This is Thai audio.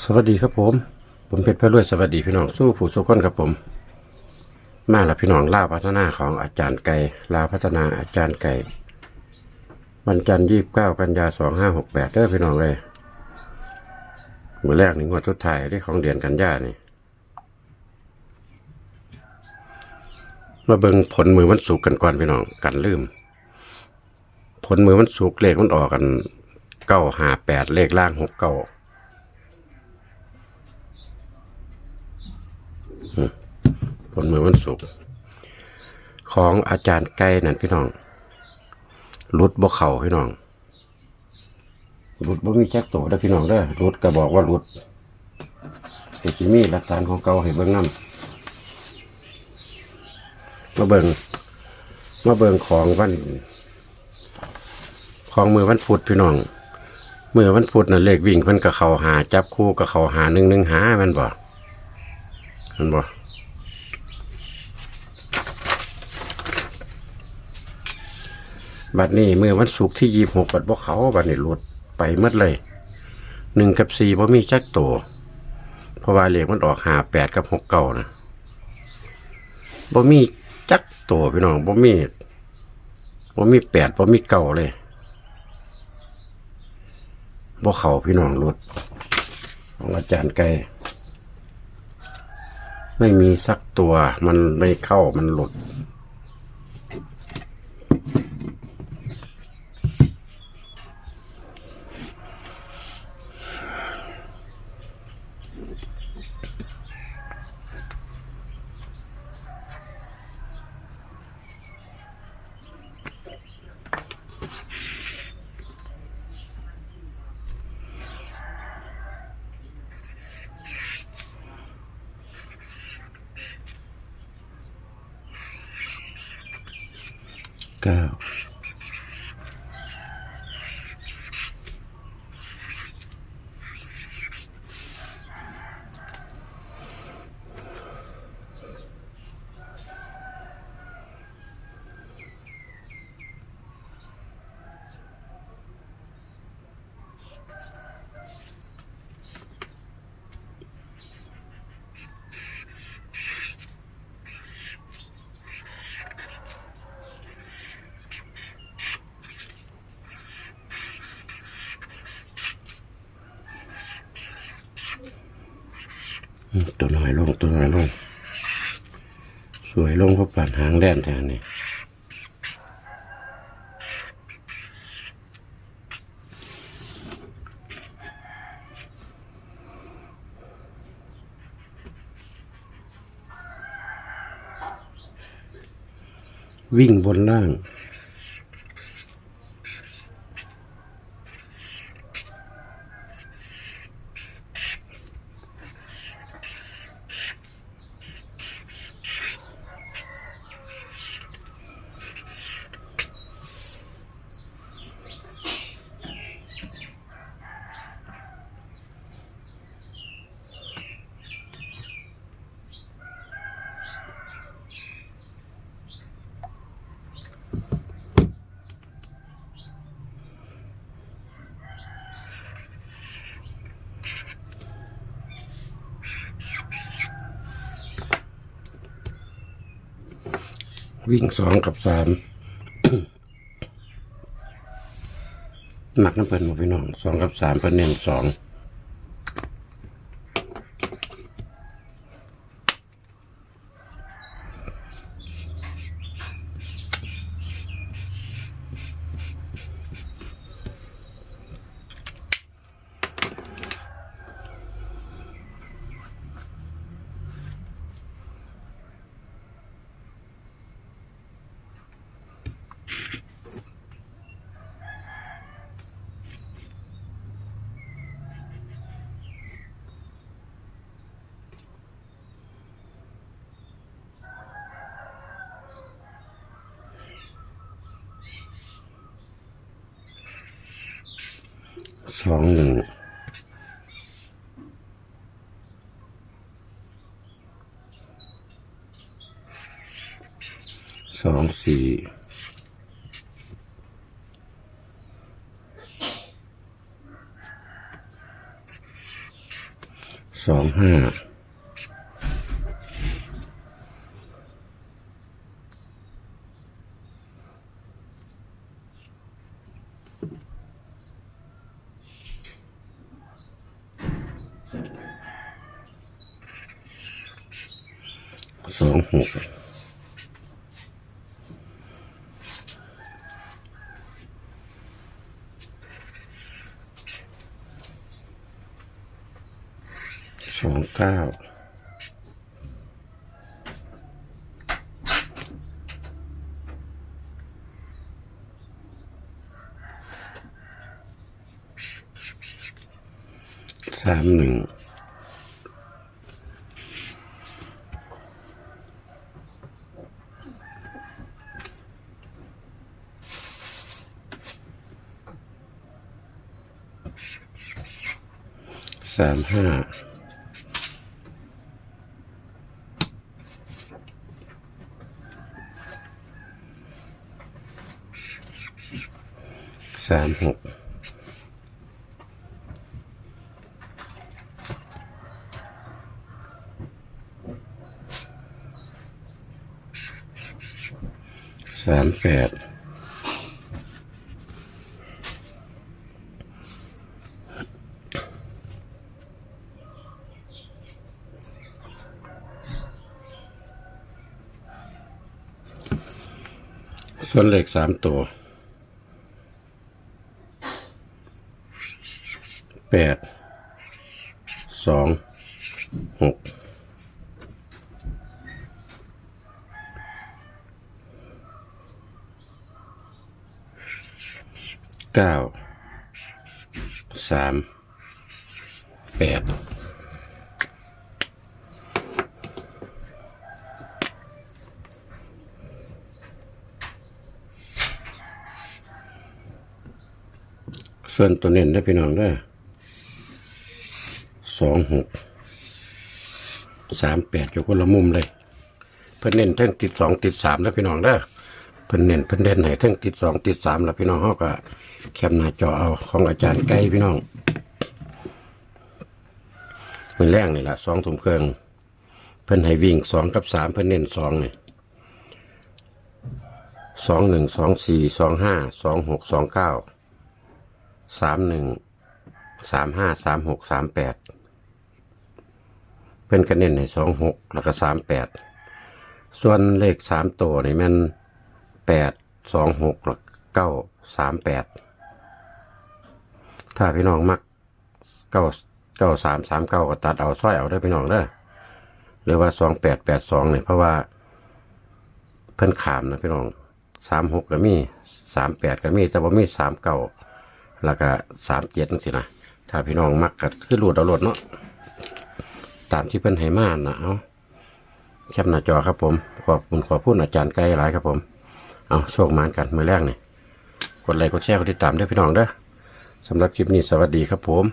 สวัสดีครับผม ผมเพชรพระรวยสวัสดีพี่น้องสู้ผู้สุขคนครับผม มาล้วพี่น้องล่าพัฒนาของอาจารย์ไก่ลาพัฒนาอาจารย์ไก่วันจันทร์ยี่สิบเก้ากันยาสองห้าหกแปดเด้อพี่น้องเลยมือแรกนี่งวดสุดท้ายที่ของเดือนกันยานี่มาเบิ่งผลมือมันสุกกันก่อนพี่น้องกันลืม ผลมือมันสุกเลขมันออกกันเก้าหาแปดเลขล่างหกเก้า ผล มือวันศุกร์ของอาจารย์ไก่นั่นพี่น้องรุดบ่เข่าพี่น้องรุดบ่มีแจ็คโตได้พี่น้องเด้รุดก็บอกว่ารุดแต่จิมีหลักฐานของเก่าให้เบิ่งนำมาเบิ่งมาเบิ่งของวันของมือวันพุธพี่น้องมือวันพุธน่ะเลขวิ่งเพิ่นกับเขาหาจับคู่กับเขาหาหนึ่งหนึ่งหามันบ่แมันบ่ บัดนี้เมื่อวันศุกร์ที่ยี่หกบัดบ่เขาบัดนี้หลุดไปหมดเลยหนึ่งกับสี่บ่มีจักตัวเพราะว่าเลขมันออกหาแปดกับหกเก้านะบ่มีจักตัวพี่น้องบ่มีบ่มีแปดบ่มีเก้าเลยบ่เขาพี่น้องหลุดของอาจารย์ไก่ไม่มีสักตัวมันไม่เข้ามันหลุด 9 ตัวน้อยลงตัวน้อยลง สวยลงเพราะปั่นหางแล่นแทนนี่วิ่งบนล่าง วิ่งสองกับสามหนักน้ำเป็นหมดพี่น้องสองกับสามเป็นเน้นสอง สองหนึ่งสองสี่สองห้า สองหกสองเก้าสามหนึ่ง สามห้าสามหกสามแปด ส่วนเลขสามตัวแปดสองหกเก้าสามแปด ส่วนตัวเน้นได้พี่น้องได้อสองหกสามแปดอยู่คนละมุมเลย เพิ่นเน้นทั้งติดสองติดสามแล้วพี่น้องเด้อเพิ่นเน้นเพิ่นเด่นให้ทั้งติดสองติดสามแล้วพี่น้องเขาก็แคปหน้าจอเอาของอาจารย์ไก่พี่น้องมันแรงนี่แหละสองถุงเครื่องเพิ่นให้วิ่งสองกับสามเพิ่นเน้นสองนี่สองหนึ่งสองสี่สองห้าสองหกสองเก้า สามหนึ่งสามห้าสามหกสามแปดเป็นกระเน้นในสองหกแล้วก็สามแปดส่วนเลขสามตัวนี่มันแปดสองหกแล้วเก้าสามแปดถ้าพี่น้องมักเก้าเก้าสามสามเก้าก็ตัดเอาสร้อยเอาได้พี่น้องเด้อหรือว่าสองแปดแปดสองเนี่ยเพราะว่าเพิ่นขามนะพี่น้องสามหกก็มีสามแปดก็มีแต่ว่ามีสามเก้า แล้วก็สามเจ็ดนั่นสินะถ้าพี่น้องมักก็คือรูดเอาโหลดเนาะตามที่เพื่อนให้มานะเอาแคปหน้าจอครับผม ขอบคุณขอพูดอาจารย์ไกลหลายครับผม เอาโชคมานกันมือแรกนี่กดไลค์กดแชร์กดติดตามด้วยพี่น้องเด้อสำหรับคลิปนี้สวัสดีครับผม